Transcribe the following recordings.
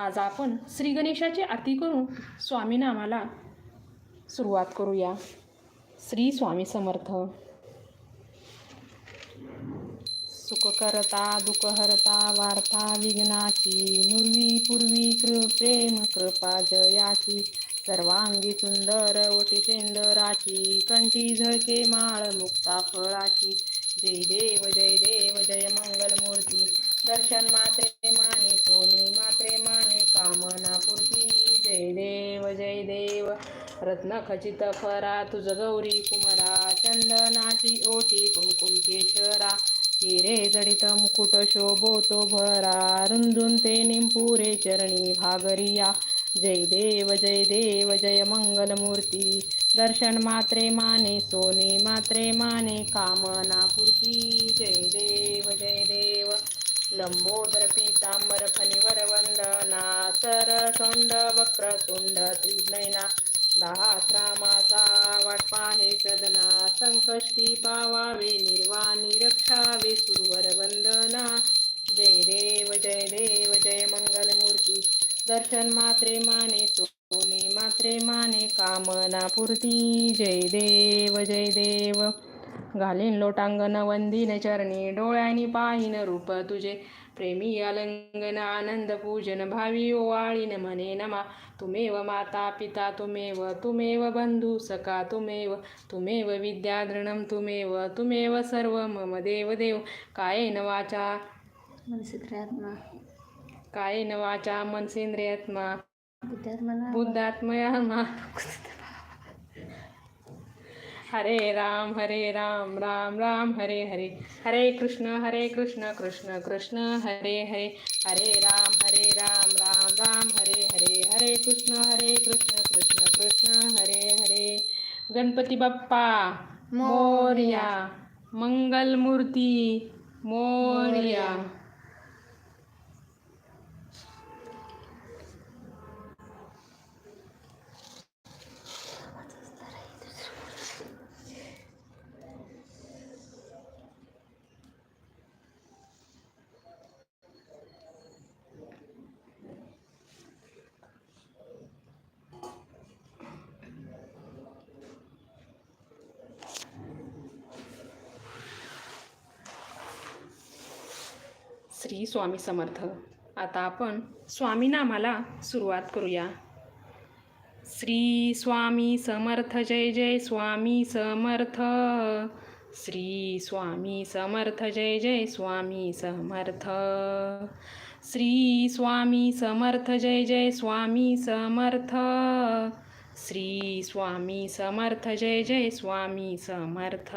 आज आपण श्री गणेशाची आरती करून स्वामी नामाला सुरुवात करूया. श्री स्वामी समर्थ. सुखकरता दुःखहरता वार्ता विघ्नाची नुर्वी पूर्वी कृ प्रेम कृपा जयाची सर्वांगी सुंदर ओटी शेंदराची कंठी झळके माळ मुक्ता फळाची. जय देव जय देव जय मंगलमूर्ती. दर्शन मात्रे माने सोनी मात्रे माने कामना पूर्ती. जय देव जय देव. रत्न खचित फरा तुझ गौरी कुमरा. चंदनाची ओटी कुमकुम केशरा. हिरे जडित मुकुट शोभोतो भरा. रुंजून ते निंपुरे चरणी भागरिया. जय देव जय देव जय मंगलमूर्ती. दर्शन मात्रे माने सोने मात्रे माने कामना पूर्ती. जय देव जय देव. लंबोदर पीतांबर फणिवर वंदना सरसोंड वक्र सोंड त्रिनयना दहा वाटपा वाट पाहे सदना संकष्टी पावावे निर्वाणी रक्षावे सुरवर वंदना जय देव जय देव जय मंगलमूर्ती। दर्शन मात्रे माने सोने मात्रे माने कामना पूर्ती। जय देव जय देव। घालीन लोटांगण वंदिन चरणी डोळ्यांनी पाहिन रूप तुझे. प्रेमी अलंगन आनंद पूजन भावी ओवाळीन म्हणे नमा. तुमेव माता पिता तुमेव तुमेव बंधू सखा तुमेव तुमेव विद्याधृणं तुमेव तुमेव सर्व मम देव देव. कायेन वाचा मनसिद्ध्यात्मा कायेन वाचा मनसेंद्रियात्मा. बुद्ध्यात्मना बुद्धात्मया हरे राम हरे राम राम राम हरे हरे. हरे कृष्ण हरे कृष्ण कृष्ण कृष्ण हरे हरे. हरे राम हरे राम राम राम हरे हरे. हरे कृष्ण हरे कृष्ण कृष्ण कृष्ण हरे हरे. गणपती बाप्पा मोर्या. मंगलमूर्ती मोर्या. श्री स्वामी समर्थ. आता आपण स्वामीनामाला सुरुवात करूया. श्री स्वामी समर्थ जय जय स्वामी समर्थ. श्री स्वामी समर्थ जय जय स्वामी समर्थ. श्री स्वामी समर्थ जय जय स्वामी समर्थ. श्री स्वामी समर्थ जय जय स्वामी समर्थ.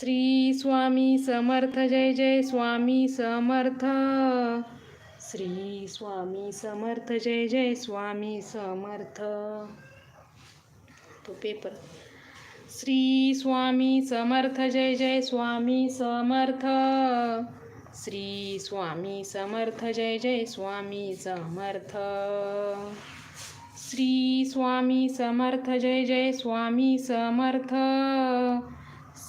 श्री स्वामी समर्थ जय जय स्वामी समर्थ. श्री स्वामी समर्थ जय जय स्वामी समर्थ. तो पेपर. श्री स्वामी समर्थ जय जय स्वामी समर्थ. श्री स्वामी समर्थ जय जय स्वामी समर्थ. श्री स्वामी समर्थ जय जय स्वामी समर्थ.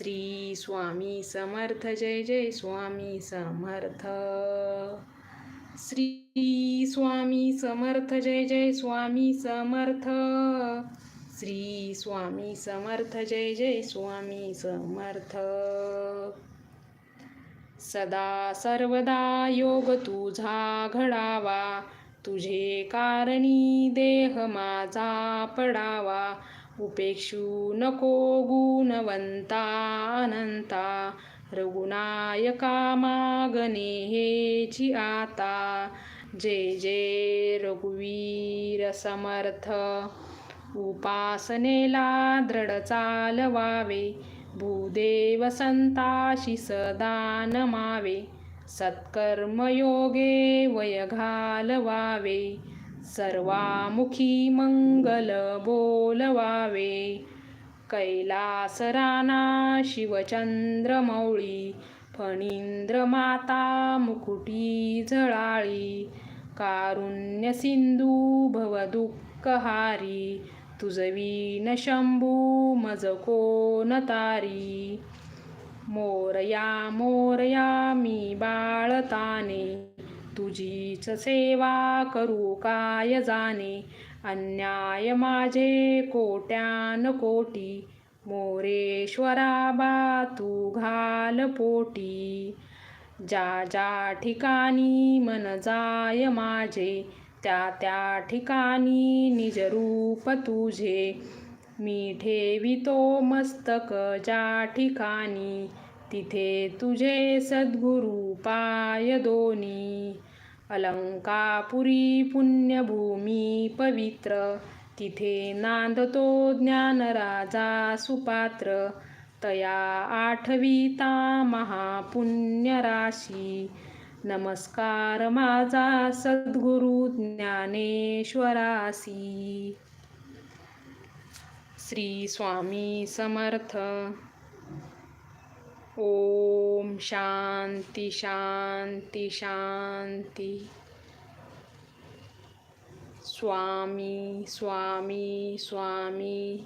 श्री स्वामी समर्थ जय जय स्वामी समर्थ. श्री स्वामी समर्थ जय जय स्वामी समर्थ. श्री स्वामी समर्थ जय जय स्वामी समर्थ. सदा सर्वदा योग तुझा घडावा तुझे कारणी देह माझा पडावा. उपेक्षू नको गुणवंता अनंता रघुनायका मागणे हेची आता। जय जय रघुवीर समर्थ। उपासनेला दृढ चालवावे। भूदेव संताशी सदा नमावे। सत्कर्मयोगे वय घालवावे। सर्वामुखी मंगल बोलवावे. कैलासराना शिवचंद्रमौळी फणींद्र माता मुकुटी झळाळी कारुण्य सिंधू भवदुःखहारी न शंभू मज कोण तारी. मोरया मोरया मी बाळताने. तुझीच सेवा करू काय जाणे? अन्याय माझे कोट्यान कोटी मोरेश्वराबा तू घाल पोटी. ज्या ज्या ठिकाणी मन जाय माझे त्या त्या ठिकाणी निज रूप तुझे. मी ठेवितो मस्तक ज्या ठिकाणी तिथे तुझे सद्गुरु पाय दोनी. अलंकापुरी पुण्यभूमी पवित्र. तिथे नांदतो ज्ञानराजा सुपात्र. तया आठविता महापुण्यराशी. नमस्कार माझा सद्गुरु ज्ञानेश्वरासी. श्री स्वामी समर्थ. ओम शांती शांती शांती। स्वामी स्वामी स्वामी।